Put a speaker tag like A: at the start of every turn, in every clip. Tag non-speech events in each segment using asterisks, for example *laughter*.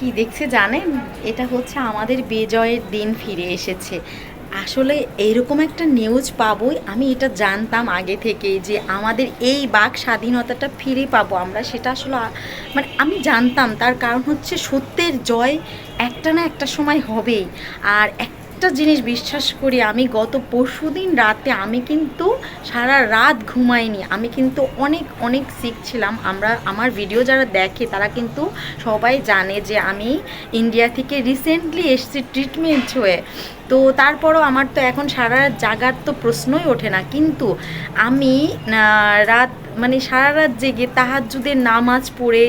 A: কি দেখছে জানেন? এটা হচ্ছে আমাদের বিজয়ের দিন ফিরে এসেছে। আসলে এইরকম একটা নিউজ পাবই, আমি এটা জানতাম আগে থেকেই যে আমাদের এই বাক স্বাধীনতাটা ফিরে পাবো আমরা। সেটা আসলে মানে আমি জানতাম, তার কারণ হচ্ছে সত্যের জয় একটা না একটা সময় হবেই। আর একটা জিনিস বিশ্বাস করি, আমি গত পরশু দিন রাতে আমি কিন্তু সারা রাত ঘুমাইনি। আমি কিন্তু অনেক অনেক শিখছিলাম আমরা, আমার ভিডিও যারা দেখে তারা কিন্তু সবাই জানে যে আমি ইন্ডিয়া থেকে রিসেন্টলি এসছি ট্রিটমেন্ট হয়ে। তো তারপরও আমার তো এখন সারা রাত জাগার তো প্রশ্নই ওঠে না। কিন্তু আমি রাত মানে সারা রাত জেগে তাহাজ্জুদের নামাজ পড়ে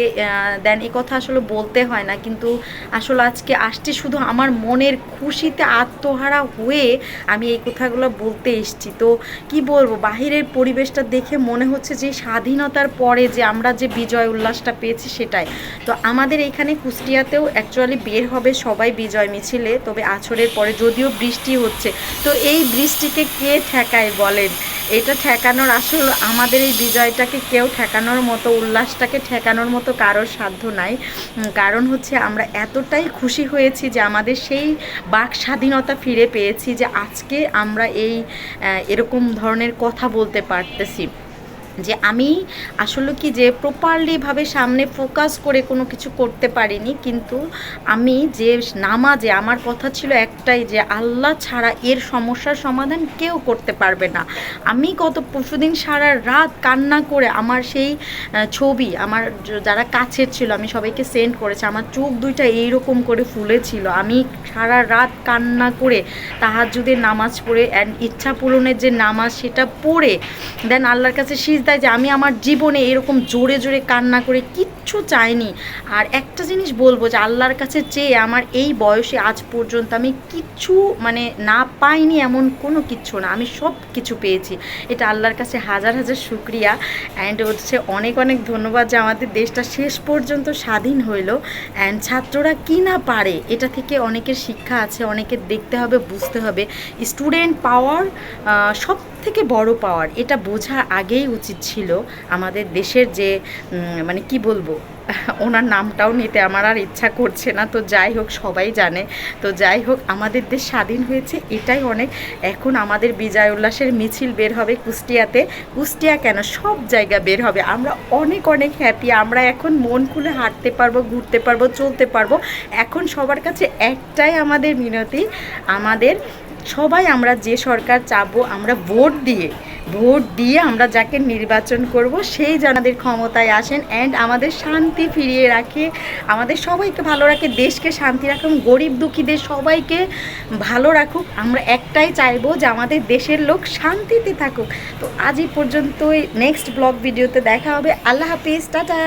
A: দেন এ কথা আসলে বলতে হয় না। কিন্তু আসলে আজকে আসছে শুধু আমার মনের খুশিতে আত্মহারা হয়ে আমি এই কথাগুলো বলতে এসেছি। তো কি বলব, বাহিরের পরিবেশটা দেখে মনে হচ্ছে যে স্বাধীনতার পরে যে আমরা যে বিজয় উল্লাসটা পেয়েছি সেটাই। তো আমাদের এখানে কুষ্টিয়াতেও অ্যাকচুয়ালি বের হবে সবাই বিজয় মিছিলে, তবে আছরের পরে যদিও বৃষ্টি হচ্ছে। তো এই বৃষ্টিকে কে ঠেকায় বলেন? এটা ঠেকানোর আসল আমাদের এই বিজয়টাকে কেউ ঠেকানোর মতো, উল্লাসটাকে ঠেকানোর মতো কারোর সাধ্য নাই। কারণ হচ্ছে আমরা এতটাই খুশি হয়েছি যে আমাদের সেই বাক স্বাধীনতা ফিরে পেয়েছি যে আজকে আমরা এই এরকম ধরনের কথা বলতে পারতেছি। যে আমি আসলে কি যে প্রপারলিভাবে সামনে ফোকাস করে কোনো কিছু করতে পারিনি, কিন্তু আমি যে নামাজে আমার কথা ছিল একটাই যে আল্লাহ ছাড়া এর সমস্যার সমাধান কেউ করতে পারবে না। আমি গত পরশুদিন সারা রাত কান্না করে আমার সেই ছবি, আমার যারা কাছের ছিল, আমি সবাইকে সেন্ড করেছি, আমার চোখ দুইটা এইরকম করে ফুলেছিল আমি সারা রাত কান্না করে তাহাজুদের নামাজ পড়ে অ্যান্ড ইচ্ছা পূরণের যে নামাজ সেটা পড়ে দেন আল্লাহর কাছে সিজদায় যে আমি আমার জীবনে এরকম জোরে জোরে কান্না করে কিচ্ছু চাইনি। আর একটা জিনিস বলব যে আল্লাহর কাছে চেয়ে আমার এই বয়সে আজ পর্যন্ত আমি কিচ্ছু মানে না পাইনি এমন কোনো কিচ্ছু না, আমি সব কিছু পেয়েছি। এটা আল্লাহর কাছে হাজার হাজার শুক্রিয়া। অ্যান্ড হচ্ছে অনেক অনেক ধন্যবাদ যে আমাদের দেশটা শেষ পর্যন্ত স্বাধীন হইল। অ্যান্ড ছাত্ররা কি না পারে, এটা থেকে অনেকের শিক্ষা আছে, অনেকের দেখতে হবে, বুঝতে হবে। স্টুডেন্ট পাওয়ার সব থেকে বড় পাওয়ার এটা বোঝার আগেই উচিত। ছিল আমাদের দেশের যে মানে কি বলব, *laughs* ওনার নামটাও নিতে আমার আর ইচ্ছা করছে না। তো যাই হোক, সবাই জানে। তো যাই হোক, আমাদের দেশ স্বাধীন হয়েছে, এটাই অনেক। এখন আমাদের বিজয় উল্লাসের মিছিল বের হবে কুষ্টিয়াতে। কুষ্টিয়া কেন? সব জায়গা বের হবে। আমরা অনেক অনেক হ্যাপি আমরা এখন মন খুলে হাঁটতে পারব, ঘুরতে পারব, চলতে পারব। এখন সবার কাছে একটাই আমাদের মিনতি, আমাদের সবাই আমরা যে সরকার চাবো, আমরা ভোট দিয়ে ভোট দিয়ে আমরা যাকে নির্বাচন করব, সেই জানাদের ক্ষমতায় আসেন অ্যান্ড আমাদের শান্তি ফিরিয়ে রাখে। আমাদের সবাইকে ভালো রাখে, দেশকে শান্তি রাখুন গরিব দুঃখীদের সবাইকে ভালো রাখুক। আমরা একটাই চাইব যে আমাদের দেশের লোক শান্তিতে থাকুক। তো আজই এই পর্যন্তই নেক্সট ব্লগ ভিডিওতে দেখা হবে। আল্লাহ হাফিজ, টাটা!